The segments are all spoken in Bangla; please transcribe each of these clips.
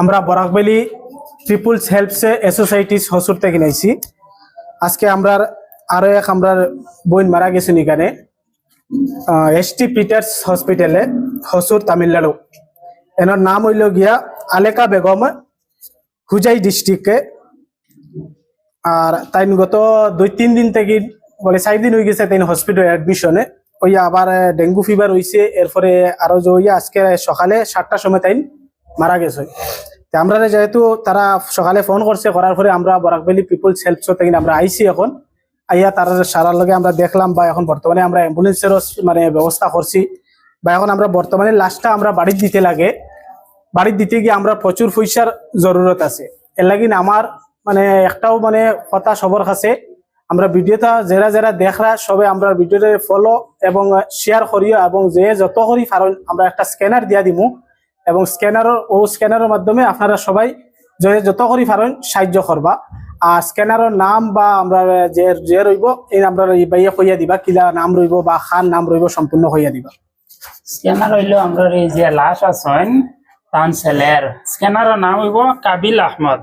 আমরা Barak Valley peoples helps societies Hosur থেকে নিয়েছি। আজকে আমরা আরও এক আমরা বোন মারা গেছেন এখানে। এস টি পিটার্স হসপিটালে হসুর তামিলনাড়ু। এনার নাম হইল গিয়া আলেকা বেগম হুজাই ডিস্ট্রিক্টে আর তাই গত দুই তিন দিন থেকে, বলে চার দিন হয়ে গেছে তাই হসপিটাল অ্যাডমিশনে ওই আবার ডেঙ্গু ফিভার হইছে, এরপরে আরও যে আজকে সকালে সাতটার সময় তাই মারা গেছে। আমরা যেহেতু তারা সকালে ফোন করছে, করার পরে আমরা বরাকবেলি পিপুলস হেল্প থেকে আমরা আইছি এখন। আইয়া তার সারার লগে আমরা দেখলাম বা এখন বর্তমানে আমরা অ্যাম্বুলেন্সেরও মানে ব্যবস্থা করছি বা এখন আমরা বর্তমানে লাস্টটা আমরা বাড়ির দিতে লাগে। বাড়ির দিতে গিয়ে আমরা প্রচুর পয়সার জরুরত আছে। এর লাগি আমার মানে একটাও মানে কথা সবর কাছে, আমরা ভিডিওটা যারা যারা দেখরা সবে আমরা ভিডিওটা ফলো এবং শেয়ার করিও এবং যে যত করি কারণ আমরা একটা স্ক্যানার দিয়া দিমু। এবং স্ক্যানারের ও স্ক্যানারের মাধ্যমে আপনারা সবাই যত করি পারেন সাহায্য করবা। আর স্ক্যানারের নাম বা আমরা যে যে রইব, এই আমরা বাইয়া কইয়া দিবা, কিলা নাম রইব বা খান নাম রইব সম্পূর্ণ কইয়া দিবা। স্ক্যানার হইল আমরা এই যে লাশ আছেন, তান ছেলের। স্ক্যানারের নাম হইব কাবিল আহমদ।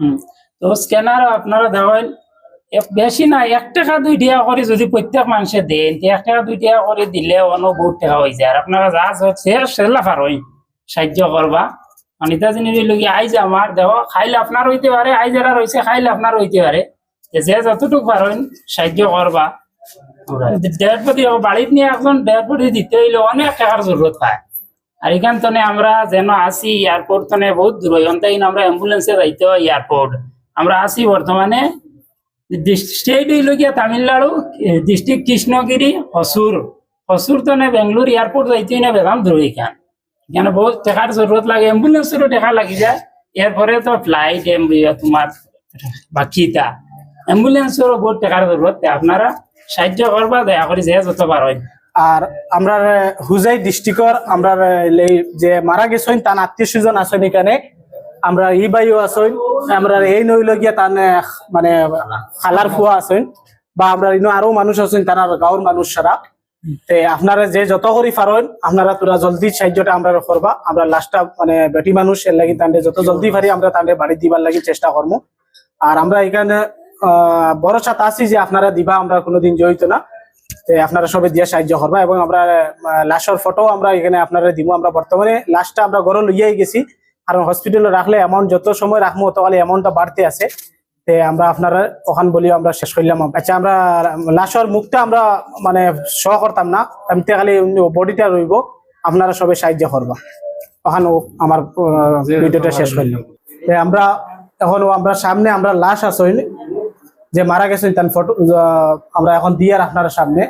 হুম। তো স্ক্যানার আপনারা দেখেন বেশি না, এক টাকা দুই টাকা করে যদি প্রত্যেক মানুষে দেন এক টাকা দুই টাকা করে দিলে অন্য বহুত টাকা হয়ে যায়। আর আপনারা যা হচ্ছে সেলা পারই। সাহায্য করবা। অনিতা জিনিস হইল কি, আইজ আমার দেহ খাইলে আপনার হইতে পারে, আইজ যারা রয়েছে খাইলে আপনার হইতে পারে। যে যতটুকু পারেন সাহায্য করবা বডি বাড়িতে নিয়ে একজন ডেড বডি দিতে হইলে অনেক টাকার জরুরত হয় আর এখান তনে আমরা যেন আসি এয়ারপোর্ট তনে বহুত দূর অন্তাই আমরা অ্যাম্বুলেন্সে যাইতে হয় এয়ারপোর্ট আমরা আসি বর্তমানে স্টেট হইল গিয়া তামিলনাড়ু ডিস্ট্রিক্ট কৃষ্ণগিরি হসুর হসুর তনে বেঙ্গলোর এয়ারপোর্ট যাইতে না বেগাম দূর এখান এখানে বহুত টাকার জরুরত লাগে অ্যাম্বুলেন্সেরও টাকা লাগি যায়। এরপরে তো ফ্লাইট তোমার বাকিটা অ্যাম্বুলেন্সেরও বহুত টাকার জরুরত আপনারা সাহায্য করবা দয়া করে যে যত পারেন আর আমরা হুজাই ডিস্ট্রিক্টর আমরা যে মারা গেছেন তার আত্মীয় স্বজন আছেন এখানে আমরা ই বাইও আছেন আমরা এই নইল গিয়া তার মানে খালার ফুয়া আছেন বা আমরা ইনো আরও মানুষ আছেন তারা গাঁৱৰ মানুষ সারা। তে আপনারা যে যত করি পারেন, আপনারা তোরা জলদি সাহায্যটা আমরা করবা। আমরা লাস্টটা মানে বেটি মানুষ, এর লাগি তান্ডে যত জলদি পারি আমরা তান্ডে বাড়ি দিবার লাগি চেষ্টা করব আর আমরা এখানে সাথে আছি যে আপনারা দিবা, আমরা কোনোদিন জড়িত না। তে আপনারা সবাই দিয়ে সাহায্য করবা এবং আমরা লাশের ফটো আমরা এখানে আপনারা দিব আমরা বর্তমানে লাশটা আমরা ঘরে লইয়াই গেছি। কারণ হসপিটালে রাখলে অ্যামাউন্ট যত সময় রাখব ততকালে অ্যামাউন্টটা বাড়তে আছে। তে আমরা আপনারা ওখান বলি আমরা শেষ করলাম। আচ্ছা আমরা লাশের মুখটা আমরা মানে শ করতাম না। এমনি খালি বডিটা রইব আপনারা সবাই সাহায্য করবা। ওখানে আমার ভিডিওটা শেষ করলাম। তে আমরা এখন আমরা সামনে আমরা লাশ আসইন যে মারা গেছেন তার ফটো আমরা এখন দিয়ে আর আপনারা সামনে।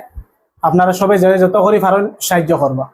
আপনারা সবাই যত করি পারেন সাহায্য করবা।